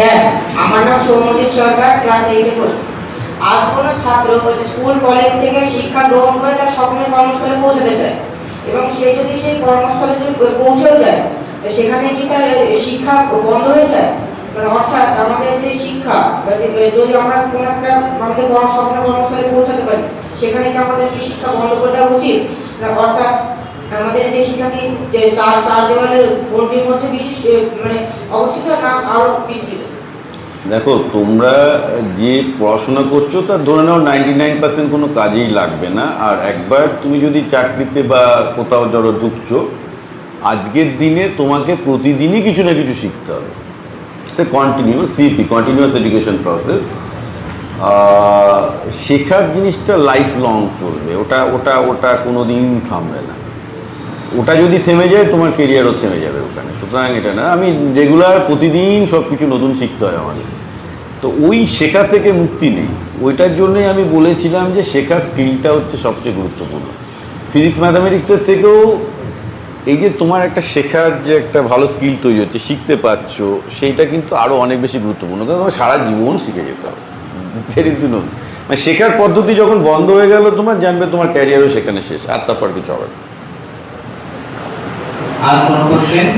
Sir আমার নাম সৌমজিৎ সরকার class এইটে পড়ি। আজ কোনো ছাত্র স্কুল কলেজ থেকে শিক্ষা গ্রহণ করে তার স্বপ্নের কর্মস্থলে পৌঁছাতে চায়। এবং সে যদি সেই কর্মস্থলে যদি পৌঁছেও যায় সেখানে কি তার শিক্ষা বন্ধ হয়ে যায়? মানে অর্থাৎ আমাদের যে শিক্ষা যদি আমরা কোনো একটা আমাদের বড় স্বপ্নের কর্মস্থলে পৌঁছাতে পারি, সেখানে কি আমাদের কি শিক্ষা বন্ধ করে দেওয়া উচিত? অর্থাৎ আমাদের শিক্ষা যে চার চার দেওয়ালের গণ্ডির মধ্যে বিশেষ মানে অবস্থিত না, আরও বিস্তৃত? দেখো, তোমরা যে পড়াশোনা করছ তার ধরে নাও নাইনটি নাইন পার্সেন্ট কোনো কাজেই লাগবে না। আর একবার তুমি যদি চাকরিতে বা কোথাও জড়ো ঢুকছো, আজকের দিনে তোমাকে প্রতিদিনই কিছু না কিছু শিখতে হবে। সে continuous CP continuous education process শেখার জিনিসটা লাইফ লং চলবে। ওটা ওটা ওটা কোনো দিন থামবে না। ওটা যদি থেমে যায়, তোমার কেরিয়ারও থেমে যাবে ওখানে। সুতরাং এটা না, আমি রেগুলার প্রতিদিন সব কিছু নতুন শিখতে হয় আমাদের। তো ওই শেখা থেকে মুক্তি নেই। ওইটার জন্যই আমি বলেছিলাম যে শেখার স্কিলটা হচ্ছে সবচেয়ে গুরুত্বপূর্ণ। ফিজিক্স ম্যাথামেটিক্সের থেকেও এই যে তোমার একটা শেখার যে একটা ভালো স্কিল তৈরি হচ্ছে, শিখতে পারছ, সেইটা কিন্তু আরও অনেক বেশি গুরুত্বপূর্ণ। কারণ তোমার সারা জীবন শিখে যেতে হবে। মানে শেখার পদ্ধতি যখন বন্ধ হয়ে গেল, তোমার জানবে তোমার ক্যারিয়ারও সেখানে শেষ, আর তারপর কিছু হবে না। আর কোনো কোশ্চেন